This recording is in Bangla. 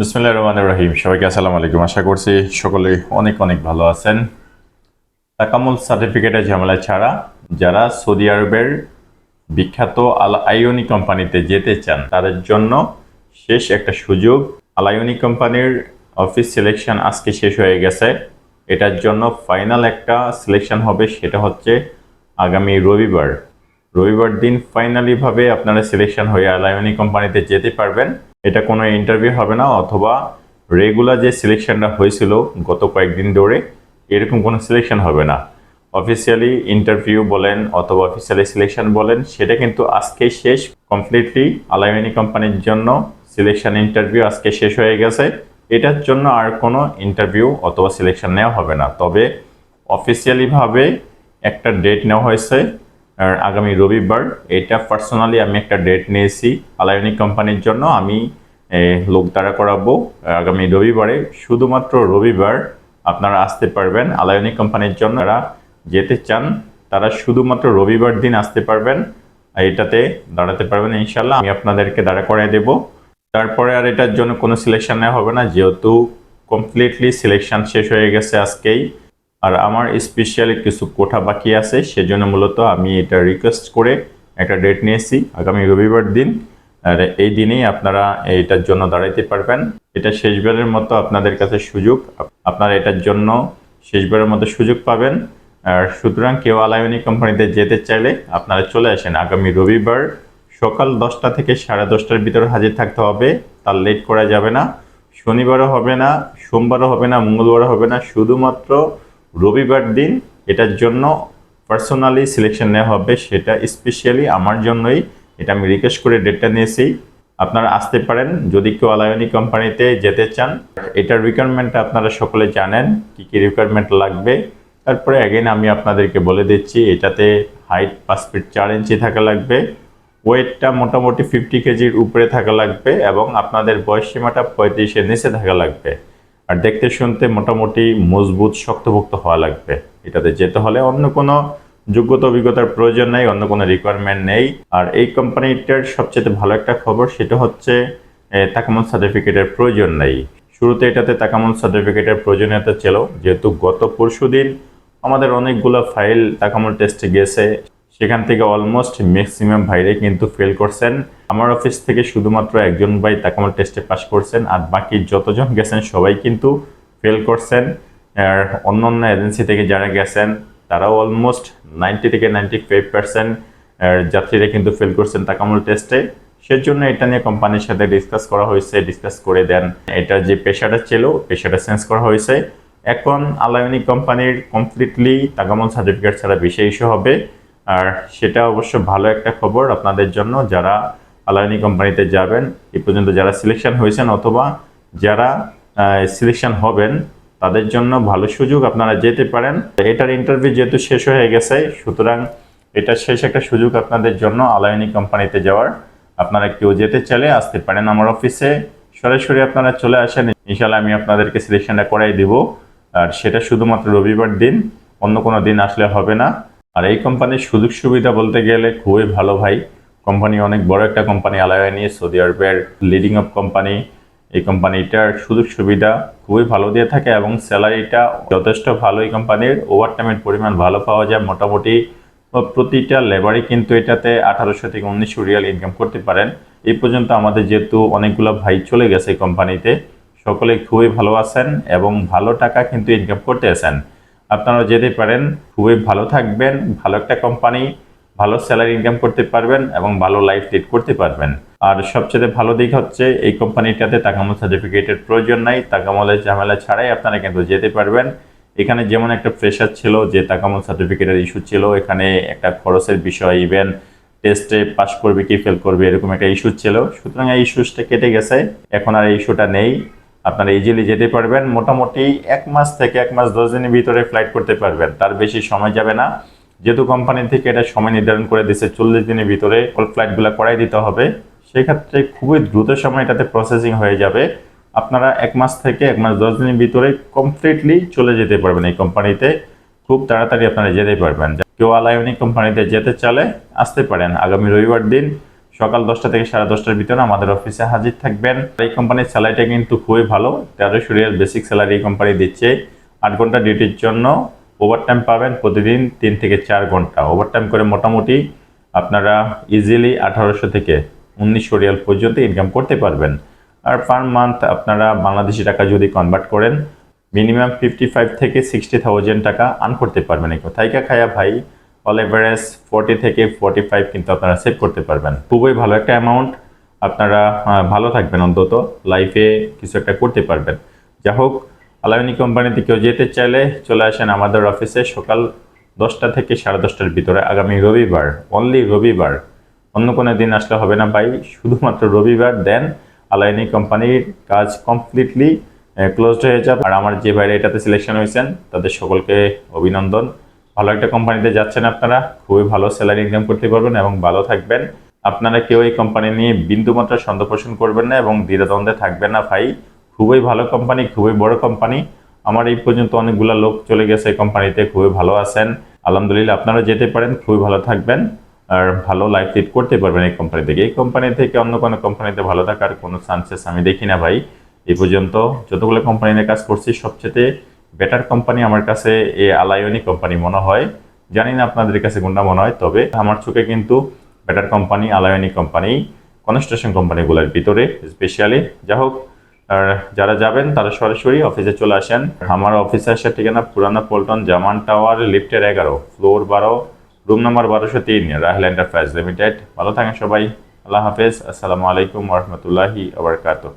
বিসমিল্লাহ রহমান রহিম। সবাইকে আসসালামু আলাইকুম। আশা করছি সকলে অনেক অনেক ভালো আছেন। তাকামুল সার্টিফিকেটের ঝামেলা ছাড়া যারা সৌদি আরবের বিখ্যাত আল আইওনি কোম্পানিতে যেতে চান, তাদের জন্য শেষ একটা সুযোগ। আলাইওনি কোম্পানির অফিস সিলেকশন আজকে শেষ হয়ে গেছে। এটার জন্য ফাইনাল একটা সিলেকশন হবে, সেটা হচ্ছে আগামী রবিবার। রবিবার দিন ফাইনালিভাবে আপনারা সিলেকশন হয়ে আল আলাইওনি কোম্পানিতে যেতে পারবেন। এটা কোনো ইন্টারভিউ হবে না অথবা রেগুলার যে সিলেকশনটা হয়েছিল গত কয়েকদিন ধরে, এরকম কোনো সিলেকশন হবে না। অফিসিয়ালি ইন্টারভিউ বলেন অথবা অফিসিয়ালি সিলেকশন বলেন, সেটা কিন্তু আজকে শেষ। কমপ্লিটলি আলাইওনি কোম্পানির জন্য সিলেকশন ইন্টারভিউ আজকে শেষ হয়ে গেছে। এটার জন্য আর কোনো ইন্টারভিউ অথবা সিলেকশন নেওয়া হবে না। তবে অফিসিয়ালিভাবে একটা ডেট নেওয়া হয়েছে। আগামী রবিবার এটা পার্সোনালি আমি একটা ডেট নিয়েছি আলায়নিক কোম্পানির জন্য। আমি লোক দাঁড়া করাবো আগামী রবিবারে। শুধুমাত্র রবিবার আপনারা আসতে পারবেন আলায়নি কোম্পানির জন্য। যারা যেতে চান, তারা শুধুমাত্র রবিবার দিন আসতে পারবেন। এটাতে দাঁড়াতে পারবেন ইনশাল্লাহ আমি আপনাদেরকে দাঁড়া করাই দেবো। তারপরে আর এটার জন্য কোনো সিলেকশন নেওয়া হবে না। যেহেতু কমপ্লিটলি সিলেকশন শেষ হয়ে গেছে আজকেই। আর আমার স্পেশালি কিছু কোঠা বাকি আছে, সেজন্য মূলত আমি এটা রিকোয়েস্ট করে একটা ডেট নিয়েছি, আগামী রবিবার দিন। আর এই দিনেই আপনারা এটার জন্য দাঁড়াইতে পারবেন। এটা শেষবারের মতো আপনাদের কাছে সুযোগ। আপ- আপনারা এটার জন্য শেষবারের মতো সুযোগ পাবেন। আর সুতরাং কেউ আলায়নি কোম্পানিতে যেতে চাইলে আপনারা চলে আসেন। আগামী রবিবার সকাল দশটা থেকে সাড়ে দশটার ভিতরে হাজির থাকতে হবে। তার লেট করা যাবে না। শনিবারও হবে না, সোমবারও হবে না, মঙ্গলবারও হবে না। শুধুমাত্র রবিবার দিন এটার জন্য পার্সোনালি সিলেকশন নেওয়া হবে, সেটা স্পেশালি আমার জন্যই। এটা আমি রিকোয়েস্ট করে ডেটটা নিয়েছি। আপনারা আসতে পারেন, যদি কেউ আলায়নি কোম্পানিতে যেতে চান। এটার রিকোয়ারমেন্টটা আপনারা সকলে জানেন, কি কি রিকোয়ারমেন্ট লাগবে। তারপরে অ্যাগেন আমি আপনাদেরকে বলে দিচ্ছি, এটাতে হাইট পাঁচ ফিট চার ইঞ্চি থাকা লাগবে। ওয়েটটা মোটামুটি ফিফটি কেজির উপরে থাকা লাগবে এবং আপনাদের বয়স সীমাটা পঁয়ত্রিশের নিচে থাকা লাগবে। আর দেখতে শুনতে মোটামুটি মজবুত শক্তভুক্ত হওয়া লাগবে। এটাতে যেতে হলে অন্য কোনো যোগ্যতা অভিজ্ঞতার প্রয়োজন নেই অন্য কোনো রিকোয়ারমেন্ট নেই। আর এই কোম্পানিটার সবচেয়ে ভালো একটা খবর সেটা হচ্ছে এ, তাকামল সার্টিফিকেটের প্রয়োজন নেই। শুরুতে এটাতে তাকামল সার্টিফিকেটের প্রয়োজনীয়তা ছিল। যেহেতু গত পরশুদিন আমাদের অনেকগুলো ফাইল তাকামল টেস্টে গেছে সেখান থেকে অলমোস্ট ম্যাক্সিমাম ভাইরে কিন্তু ফেল করছেন। আমার অফিস থেকে শুধুমাত্র একজন ভাই তাকামল টেস্টে পাস করছেন আর বাকি যতজন গেছেন সবাই কিন্তু ফেল করছেন। আর অন্য অন্য এজেন্সি থেকে যারা গেছেন, তারাও অলমোস্ট নাইনটি থেকে নাইনটি ফাইভ পার্সেন্ট যাত্রীরা কিন্তু ফেল করছেন তাকামল টেস্টে সেজন্য এটা নিয়ে কোম্পানির সাথে ডিসকাস করা হয়েছে ডিসকাস করে দেন। এটা যে পেশাটা ছিল, পেশাটা চেঞ্জ করা হয়েছে। এখন আলায়নি কোম্পানির কমপ্লিটলি তাকামল সার্টিফিকেট ছাড়া বেশি ইস্যু হবে। আর সেটা অবশ্য ভালো একটা খবর আপনাদের জন্য যারা আলায়নি কোম্পানিতে যাবেন এ পর্যন্ত যারা সিলেকশন হয়েছেন অথবা যারা সিলেকশন হবেন, তাদের জন্য ভালো সুযোগ আপনারা যেতে পারেন। এটার ইন্টারভিউ যেহেতু শেষ হয়ে গেছে, সুতরাং এটা শেষ একটা সুযোগ আপনাদের জন্য আলায়নি কোম্পানিতে যাওয়ার। আপনারা কেউ যেতে চাইলে আসতে পারেন আমার অফিসে সরাসরি আপনারা চলে আসেন ইনশাল্লাহ আমি আপনাদেরকে সিলেকশনটা করাই দিব। আর সেটা শুধুমাত্র রবিবার দিন, অন্য কোনো দিন আসলে হবে না। আর এই কোম্পানির সুযোগ সুবিধা বলতে গেলে খুবই ভালো ভাই। কোম্পানি অনেক বড় একটা কোম্পানি আলায়নি সৌদি আরবের লিডিং অফ কোম্পানি এই কোম্পানিটার সুযোগ সুবিধা খুবই ভালো দিয়ে থাকে এবং স্যালারিটা যথেষ্ট ভালো এই কোম্পানির। ওভারটাইমের পরিমাণ ভালো পাওয়া যায় মোটামুটি। প্রতিটা লেবারই কিন্তু এটাতে আঠারোশো থেকে উনিশশো রিয়াল ইনকাম করতে পারেন। এই পর্যন্ত আমাদের যেহেতু অনেকগুলো ভাই চলে গেছে এই কোম্পানিতে সকলে খুবই ভালো আছেন এবং ভালো টাকা কিন্তু ইনকাম করতে আছেন। আপনারা যেতে পারেন। খুবই ভালো থাকবেন, ভালো একটা কোম্পানি ভালো স্যালারি ইনকাম করতে পারবেন এবং ভালো লাইফ লিড করতে পারবেন। আর সবচেয়ে ভালো দিক হচ্ছে, এই কোম্পানিটাতে তাকামল সার্টিফিকেটের প্রয়োজন নাই তাকামলের ঝামেলা ছাড়াই আপনারা কিন্তু যেতে পারবেন। এখানে যেমন একটা প্রেশার ছিল যে তাকামল সার্টিফিকেটের ইস্যু ছিল, এখানে একটা খরচের বিষয় ইভেন টেস্টে পাস করবে কি ফেল করবে, এরকম একটা ইস্যু ছিল। সুতরাং এই ইস্যুসটা কেটে গেছে, এখন আর ইস্যুটা নেই। আপনারা ইজিলি যেতে পারবেন। মোটামুটি এক মাস থেকে এক মাস দশ দিনের ভিতরে ফ্লাইট করতে পারবেন। তার বেশি সময় যাবে না। যেহেতু কোম্পানি থেকে এটা সময় নির্ধারণ করে দিচ্ছে চল্লিশ দিনের ভিতরে ফ্লাইটগুলো করাই দিতে হবে। সেক্ষেত্রে খুবই দ্রুত সময় এটাতে প্রসেসিং হয়ে যাবে। আপনারা এক মাস থেকে এক মাস দশ দিনের ভিতরে কমপ্লিটলি চলে যেতে পারবেন এই কোম্পানিতে খুব তাড়াতাড়ি আপনারা যেতে পারবেন। কেউ আলায়নি কোম্পানিতে যেতে চালে আসতে পারেন। আগামী রবিবার দিন সকাল দশটা থেকে সাড়ে দশটার ভিতরে আমাদের অফিসে হাজির থাকবেন। এই কোম্পানির স্যালারিটা কিন্তু খুবই ভালো। তেরোশো রিয়াল বেসিক স্যালারি এই কোম্পানি দিচ্ছে। আট ঘণ্টা ডিউটির জন্য ওভারটাইম পাবেন প্রতিদিন তিন থেকে চার ঘণ্টা। ওভারটাইম করে মোটামুটি আপনারা ইজিলি আঠারোশো থেকে উনিশশো রিয়াল পর্যন্ত ইনকাম করতে পারবেন। আর পার মান্থ আপনারা বাংলাদেশি টাকা যদি কনভার্ট করেন মিনিমাম ফিফটি ফাইভ থেকে সিক্সটি থাউজেন্ড টাকা আর্ন করতে পারবেন। এই থাইকা খায়া ভাই। অল এভারেজ ফোর্টি থেকে ফোর্টি ফাইভ কিন্তু আপনারা সেভ করতে পারবেন। খুবই ভালো একটা অ্যামাউন্ট আপনারা ভালো থাকবেন অন্তত। লাইফে কিছু একটা করতে পারবেন। যা হোক আলামিনী কোম্পানিতে কেউ যেতে চাইলে চলে আসেন আমাদের অফিসে সকাল দশটা থেকে সাড়ে দশটার ভিতরে। আগামী রবিবার অনলি রবিবার। অন্য কোনো দিন আসলে হবে না ভাই, শুধুমাত্র রবিবার। দেন আলাইনি কোম্পানির কাজ কমপ্লিটলি ক্লোজড হয়ে যাবে। আর আমার যে বাইরে এটাতে সিলেকশন হয়েছেন, তাদের সকলকে অভিনন্দন। ভালো একটা কোম্পানিতে যাচ্ছেন আপনারা, খুবই ভালো স্যালারি ইনকাম করতে পারবেন এবং ভালো থাকবেন। আপনারা কেউ এই কোম্পানি নিয়ে বিন্দুমাত্র সন্দেহ পোষণ করবেন না এবং দ্বিধাদ্বন্দ্বে থাকবেন না ভাই। খুবই ভালো কোম্পানি, খুবই বড় কোম্পানি। আমার এই পর্যন্ত অনেকগুলো লোক চলে গেছে এই কোম্পানিতে, খুবই ভালো আছেন। আলহামদুলিল্লাহ আপনারা যেতে পারেন, খুবই ভালো থাকবেন। আর ভালো লাইফ লিড করতে পারবেন এই কোম্পানি থেকে। এই কোম্পানি থেকে অন্য কোনো কোম্পানিতে ভালো থাকার কোনো চান্সেস আমি দেখি না ভাই। এই পর্যন্ত যতগুলো কোম্পানিতে কাজ করছি, সবচেয়ে বেটার কোম্পানি আমার কাছে এই আলায়নি কোম্পানি মনে হয়। জানি না আপনাদের কাছে কোনটা মনে হয়, তবে আমার চোখে কিন্তু বেটার কোম্পানি আলায়নি কোম্পানি, কনস্ট্রাকশন কোম্পানিগুলোর ভিতরে স্পেশালি যা হোক যারা যাবেন তারা সরাসরি অফিসে চলে আসেন। আমার অফিসে আসার ঠিকানা পুরানা পল্টন জামান টাওয়ার লিফটের এগারো ফ্লোর বারো রুম নাম্বার বারোশো তিন রাহেল এন্টারপ্রাইজ লিমিটেড ভালো থাকেন সবাই, আল্লাহ হাফেজ, আসসালামু আলাইকুম রহমতুল্লাহি আবরকাতহ